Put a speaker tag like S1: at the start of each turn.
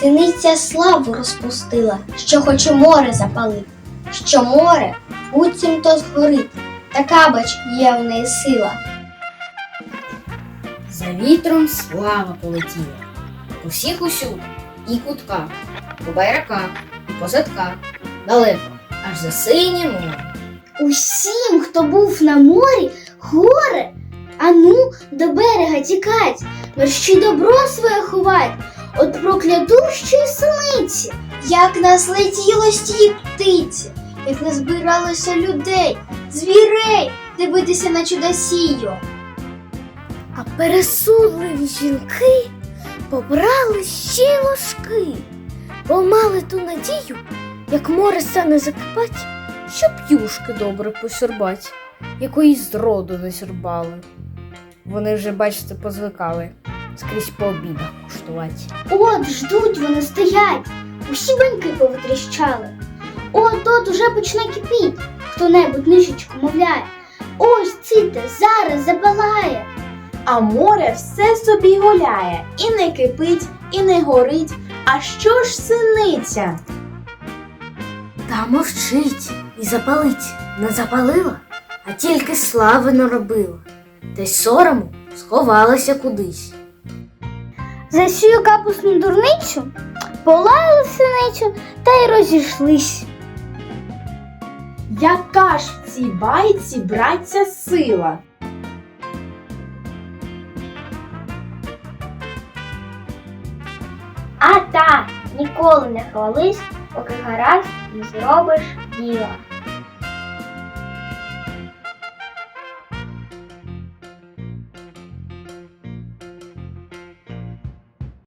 S1: Синиця славу розпустила, що хоче море запалить, що море буцімто згорить, така бач є в неї сила.
S2: За вітром слава полетіла. По всіх усюди і кутках, по байраках, по садках, далеко, аж за синє море.
S1: Усім, хто був на морі, горе, ану до берега тікать, мерщі добро своє ховать, от проклятущої синиці. Як нас летіло з тієї птиці, як назбиралося людей, звірей, дивитися на чудосію. А пересудливі жінки побрали ще ложки, бо мали ту надію, як море стане закипать,
S3: щоб юшки добре посюрбать, якої зроду не сюрбали. Вони вже, бачите, позвикали скрізь по обідах куштувати.
S1: От ждуть вони стоять, усі баньки повитріщали. От от уже почне кипіть, хто-небудь нишечку мовляє. Ось ците зараз запалає.
S4: А море все собі гуляє, і не кипить, і не горить. А що ж синиця?
S3: Та мовчить і запалить не запалила, а тільки слави наробила, та й сорому сховалася кудись.
S1: За сію капусну дурницю полаяли синицю та й розійшлись.
S4: Яка ж в цій байці братця сила?
S1: А та ніколи не хвались, поки гаразд не зробиш діла.